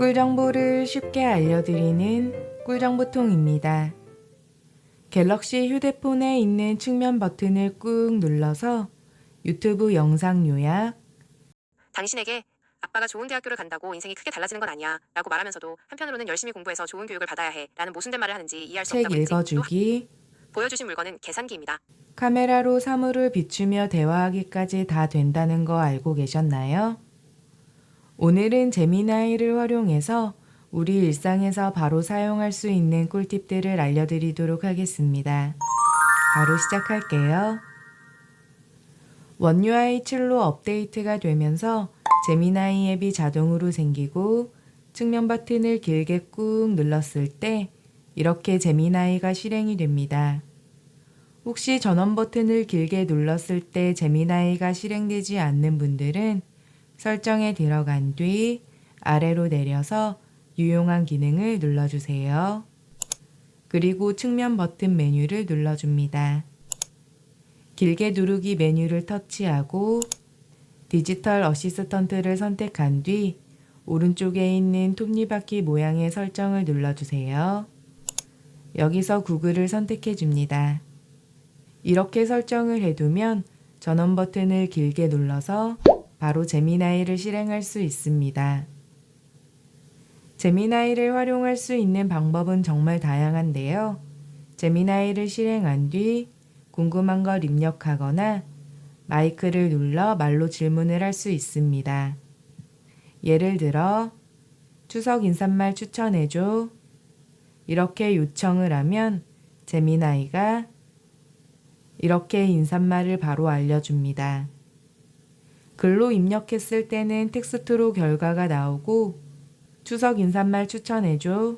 꿀 정보를 쉽게 알려드리는 꿀정보통입니다. 갤럭시 휴대폰에 있는 측면 버튼을 꾹 눌러서 유튜브 영상 요약, 당신에게 아빠가 좋은 대학교를 간다고 인생이 크게 달라지는 건 아니야 라고 말하면서도 한편으로는 열심히 공부해서 좋은 교육을 받아야 해 라는 모순된 말을 하는지 이해할 수 책 없다고. 또 읽어주기, 보여주신 물건은 계산기입니다. 카메라로 사물을 비추며 대화하기까지 다 된다는 거 알고 계셨나요? 오늘은 제미나이를 활용해서 우리 일상에서 바로 사용할 수 있는 꿀팁들을 알려드리도록 하겠습니다. 바로 시작할게요. 원UI 7로 업데이트가 되면서 제미나이 앱이 자동으로 생기고 측면 버튼을 길게 꾹 눌렀을 때 이렇게 제미나이가 실행이 됩니다. 혹시 전원 버튼을 길게 눌렀을 때 제미나이가 실행되지 않는 분들은 설정에 들어간 뒤 아래로 내려서 유용한 기능을 눌러주세요. 그리고 측면 버튼 메뉴를 눌러줍니다. 길게 누르기 메뉴를 터치하고 디지털 어시스턴트를 선택한 뒤 오른쪽에 있는 톱니바퀴 모양의 설정을 눌러주세요. 여기서 구글을 선택해 줍니다. 이렇게 설정을 해두면 전원 버튼을 길게 눌러서 바로 제미나이를 실행할 수 있습니다. 제미나이를 활용할 수 있는 방법은 정말 다양한데요. 제미나이를 실행한 뒤 궁금한 걸 입력하거나 마이크를 눌러 말로 질문을 할 수 있습니다. 예를 들어 추석 인사말 추천해줘. 이렇게 요청을 하면 제미나이가 이렇게 인사말을 바로 알려줍니다. 글로 입력했을 때는 텍스트로 결과가 나오고 추석 인사말 추천해줘.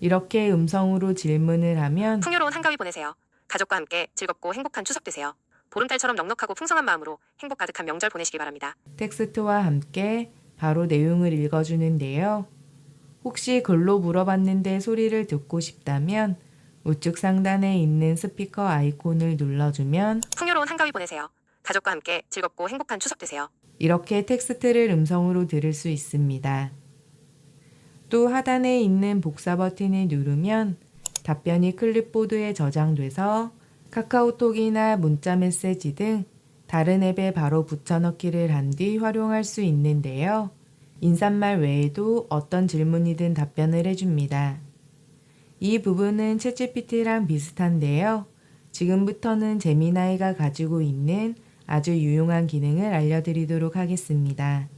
이렇게 음성으로 질문을 하면 풍요로운 한가위 보내세요. 가족과 함께 즐겁고 행복한 추석 되세요. 보름달처럼 넉넉하고 풍성한 마음으로 행복 가득한 명절 보내시기 바랍니다. 텍스트와 함께 바로 내용을 읽어주는데요. 혹시 글로 물어봤는데 소리를 듣고 싶다면 우측 상단에 있는 스피커 아이콘을 눌러주면 풍요로운 한가위 보내세요. 가족과 함께 즐겁고 행복한 추석 되세요. 이렇게 텍스트를 음성으로 들을 수 있습니다. 또 하단에 있는 복사 버튼을 누르면 답변이 클립보드에 저장돼서 카카오톡이나 문자 메시지 등 다른 앱에 바로 붙여넣기를 한 뒤 활용할 수 있는데요. 인사말 외에도 어떤 질문이든 답변을 해줍니다. 이 부분은 챗GPT랑 비슷한데요. 지금부터는 제미나이가 가지고 있는 아주 유용한 기능을 알려드리도록 하겠습니다.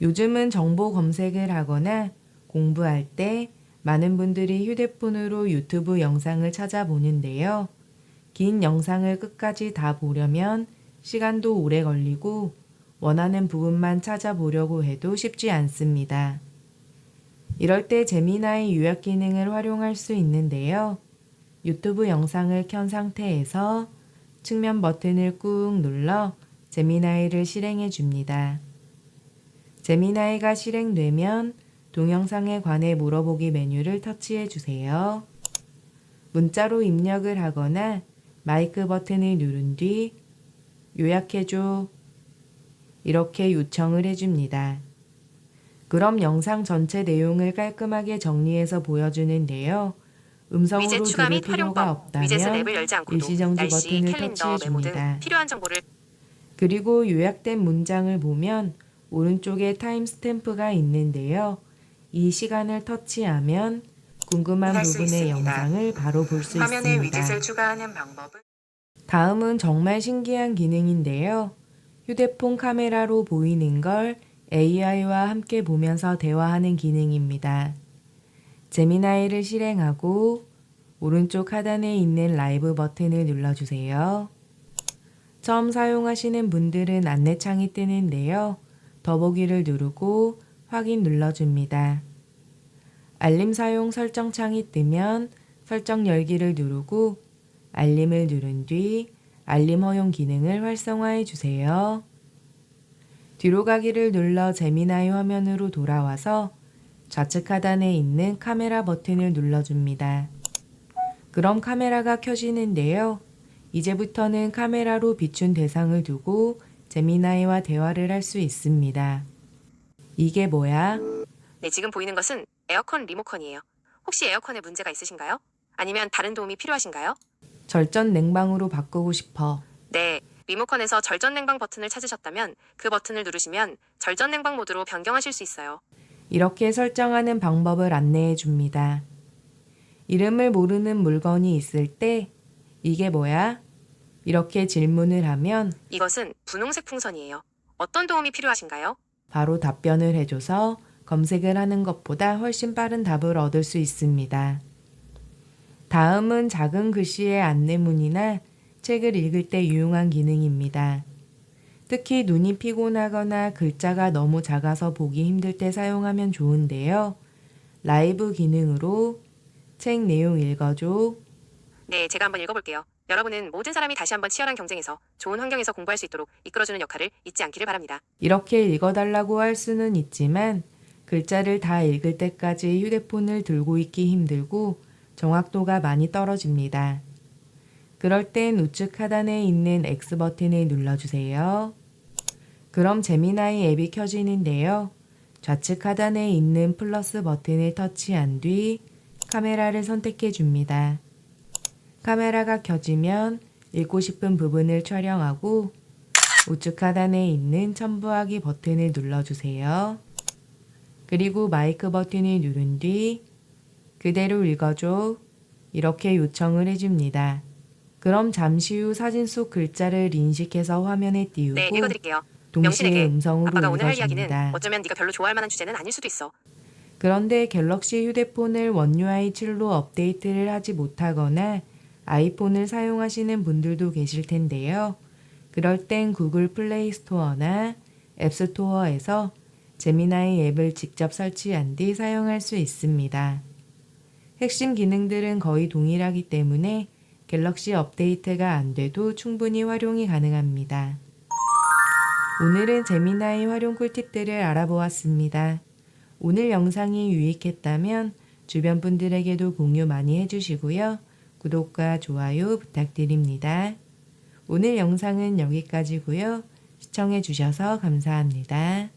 요즘은 정보 검색을 하거나 공부할 때 많은 분들이 휴대폰으로 유튜브 영상을 찾아보는데요. 긴 영상을 끝까지 다 보려면 시간도 오래 걸리고 원하는 부분만 찾아보려고 해도 쉽지 않습니다. 이럴 때 재미나의 요약 기능을 활용할 수 있는데요. 유튜브 영상을 켠 상태에서 측면 버튼을 꾹 눌러 제미나이를 실행해 줍니다. 제미나이가 실행되면 동영상에 관해 물어보기 메뉴를 터치해 주세요. 문자로 입력을 하거나 마이크 버튼을 누른 뒤 요약해줘. 이렇게 요청을 해줍니다. 그럼 영상 전체 내용을 깔끔하게 정리해서 보여주는데요. 음성으로 추가 및 활용법. 위젯은 없다면 앱을 열지 않고도 일시정지 날씨, 버튼을 캘린더, 터치해 메모 등 줍니다. 필요한 정보를 그리고 요약된 문장을 보면 오른쪽에 타임스탬프가 있는데요. 이 시간을 터치하면 궁금한 할수 부분의 있습니다. 영상을 바로 볼 수 화면에 있습니다. 위젯을 추가하는 방법은 다음은 정말 신기한 기능인데요. 휴대폰 카메라로 보이는 걸 AI와 함께 보면서 대화하는 기능입니다. 제미나이를 실행하고 오른쪽 하단에 있는 라이브 버튼을 눌러주세요. 처음 사용하시는 분들은 안내창이 뜨는데요. 더보기를 누르고 확인 눌러줍니다. 알림 사용 설정 창이 뜨면 설정 열기를 누르고 알림을 누른 뒤 알림 허용 기능을 활성화해 주세요. 뒤로 가기를 눌러 재미나이 화면으로 돌아와서 좌측 하단에 있는 카메라 버튼을 눌러줍니다. 그럼 카메라가 켜지는데요. 이제부터는 카메라로 비춘 대상을 두고 제미나이와 대화를 할 수 있습니다. 이게 뭐야? 네, 지금 보이는 것은 에어컨 리모컨이에요. 혹시 에어컨에 문제가 있으신가요? 아니면 다른 도움이 필요하신가요? 절전 냉방으로 바꾸고 싶어. 네, 리모컨에서 절전 냉방 버튼을 찾으셨다면 그 버튼을 누르시면 절전 냉방 모드로 변경하실 수 있어요. 이렇게 설정하는 방법을 안내해 줍니다. 이름을 모르는 물건이 있을 때 이게 뭐야? 이렇게 질문을 하면 이것은 분홍색 풍선이에요. 어떤 도움이 필요하신가요? 바로 답변을 해줘서 검색을 하는 것보다 훨씬 빠른 답을 얻을 수 있습니다. 다음은 작은 글씨의 안내문이나 책을 읽을 때 유용한 기능입니다. 특히 눈이 피곤하거나 글자가 너무 작아서 보기 힘들 때 사용하면 좋은데요. 라이브 기능으로 책 내용 읽어줘. 네, 제가 한번 읽어볼게요. 여러분은 모든 사람이 다시 한번 치열한 경쟁에서 좋은 환경에서 공부할 수 있도록 이끌어주는 역할을 잊지 않기를 바랍니다. 이렇게 읽어달라고 할 수는 있지만 글자를 다 읽을 때까지 휴대폰을 들고 있기 힘들고 정확도가 많이 떨어집니다. 그럴 땐 우측 하단에 있는 X 버튼을 눌러주세요. 그럼 재미나이 앱이 켜지는데요. 좌측 하단에 있는 플러스 버튼을 터치한 뒤 카메라를 선택해 줍니다. 카메라가 켜지면 읽고 싶은 부분을 촬영하고 우측 하단에 있는 첨부하기 버튼을 눌러주세요. 그리고 마이크 버튼을 누른 뒤 그대로 읽어줘. 이렇게 요청을 해줍니다. 그럼 잠시 후 사진 속 글자를 인식해서 화면에 띄우고 네, 읽어드릴게요. 동시에 음성으로 아빠가 오늘 할 이야기는 읽어줍니다. 어쩌면 네가 별로 좋아할 만한 주제는 아닐 수도 있어. 그런데 갤럭시 휴대폰을 원UI 7로 업데이트를 하지 못하거나 아이폰을 사용하시는 분들도 계실 텐데요. 그럴 땐 구글 플레이 스토어나 앱스토어에서 제미나이 앱을 직접 설치한 뒤 사용할 수 있습니다. 핵심 기능들은 거의 동일하기 때문에 갤럭시 업데이트가 안 돼도 충분히 활용이 가능합니다. 오늘은 제미나이 활용 꿀팁들을 알아보았습니다. 오늘 영상이 유익했다면 주변 분들에게도 공유 많이 해주시고요. 구독과 좋아요 부탁드립니다. 오늘 영상은 여기까지고요. 시청해주셔서 감사합니다.